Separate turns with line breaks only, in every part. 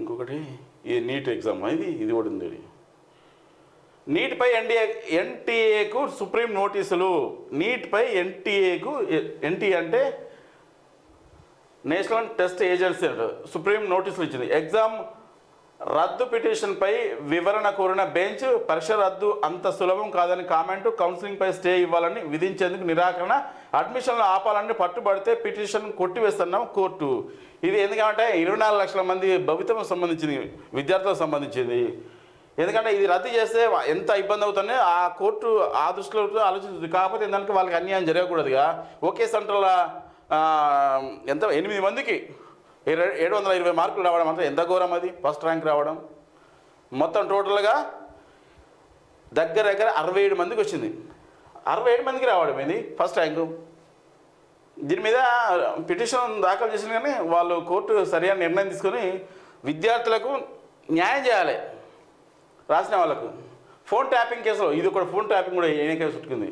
ఇంకొకటి ఈ NEET exam ఇది? ఇది కూడా ఉంది. నీట్పై ఎన్డీఏ ఎన్టీఏకు సుప్రీం నోటీసులు. నీట్పై ఎన్టీఏకు ఎన్టీ అంటే నేషనల్ టెస్ట్ ఏజెన్సీ సుప్రీం నోటీసులు ఇచ్చింది. ఎగ్జామ్ రద్దు పిటిషన్పై వివరణ కోరిన బెంచ్ పరీక్ష రద్దు అంత సులభం కాదని కామెంట్ కౌన్సిలింగ్పై స్టే ఇవ్వాలని విధించేందుకు నిరాకరణ అడ్మిషన్లు ఆపాలని పట్టుబడితే పిటిషన్ కొట్టివేస్తున్నాం కోర్టు. ఇది ఎందుకంటే ఇరవై నాలుగు లక్షల మంది భవితకు సంబంధించింది విద్యార్థులకు సంబంధించింది. ఎందుకంటే ఇది రద్దు చేస్తే ఎంత ఇబ్బంది అవుతుందో ఆ కోర్టు ఆ దృష్టిలో ఆలోచిస్తుంది. కాకపోతే ఏంటంటే వాళ్ళకి అన్యాయం జరగకూడదుగా. ఒకే సెంటర్లో ఎంత ఎనిమిది మందికి ఏడు వందల ఇరవై మార్కులు రావడం అంటే ఎంత ఘోరం అది? ఫస్ట్ ర్యాంక్ రావడం. మొత్తం టోటల్గా దగ్గర దగ్గర అరవై ఏడు మందికి వచ్చింది. అరవై ఏడు మందికి రావడం ఇది ఫస్ట్ ర్యాంకు. దీని మీద పిటిషన్ దాఖలు చేసిన కానీ వాళ్ళు కోర్టు సరైన నిర్ణయం తీసుకొని విద్యార్థులకు న్యాయం చేయాలి. రాసిన వాళ్ళకు. ఫోన్ ట్యాపింగ్ కేసులో ఇది కూడా ఫోన్ ట్యాపింగ్ కూడా ఏ కేసు చుట్టుకుంది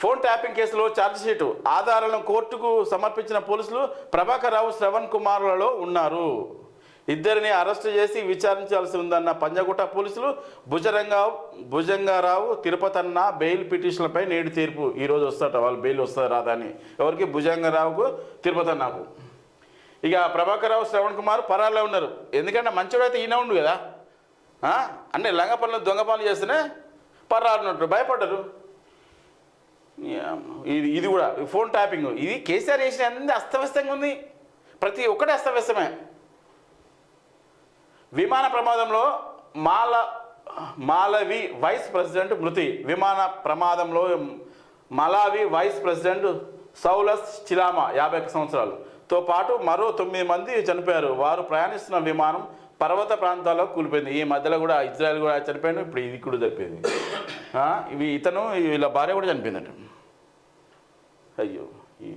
ఫోన్ ట్యాపింగ్ కేసులో ఛార్జ్షీట్ ఆధారాలను కోర్టుకు సమర్పించిన పోలీసులు ప్రభాకర్ రావు శ్రవణ్ కుమార్లలో ఉన్నారు. ఇద్దరిని అరెస్టు చేసి విచారించాల్సి ఉందన్న పంజగుట్ట పోలీసులు భుజరంగా భుజంగారావు తిరుపతన్న బెయిల్ పిటిషన్లపై నేడు తీర్పు. ఈరోజు వస్తారట వాళ్ళు బెయిల్ వస్తారు రాదా అని. ఎవరికి? భుజంగారావుకు తిరుపతన్నకు. ఇక ప్రభాకర్ రావు శ్రవణ్ కుమార్ పరాల్లో ఉన్నారు. ఎందుకంటే మంచోడైతే ఈయన ఉండు కదా? అంటే లంగ పనులు దొంగ పనులు చేస్తేనే పర్రారున్నట్టు భయపడ్డారు. ఇది ఇది కూడా ఫోన్ ట్యాపింగ్ ఇది కేసీఆర్ చేసిన అన్ని అస్తవ్యస్తంగా ఉంది. ప్రతి ఒక్కటి అస్తవ్యస్తమే. విమాన ప్రమాదంలో మాల మాలవి వైస్ ప్రెసిడెంట్ మృతి. విమాన ప్రమాదంలో Malawi vice president Saulos Chilima యాభై సంవత్సరాలు. తో పాటు మరో తొమ్మిది మంది చనిపోయారు. వారు ప్రయాణిస్తున్న విమానం పర్వత ప్రాంతాల్లో కూలిపోయింది. ఈ మధ్యలో కూడా ఇజ్రాయెల్ కూడా చనిపోయింది ఇప్పుడు ఇది కూడా చనిపోయింది. ఇవి ఇతను వీళ్ళ భార్య కూడా చనిపోయిందట. అయ్యో ఈ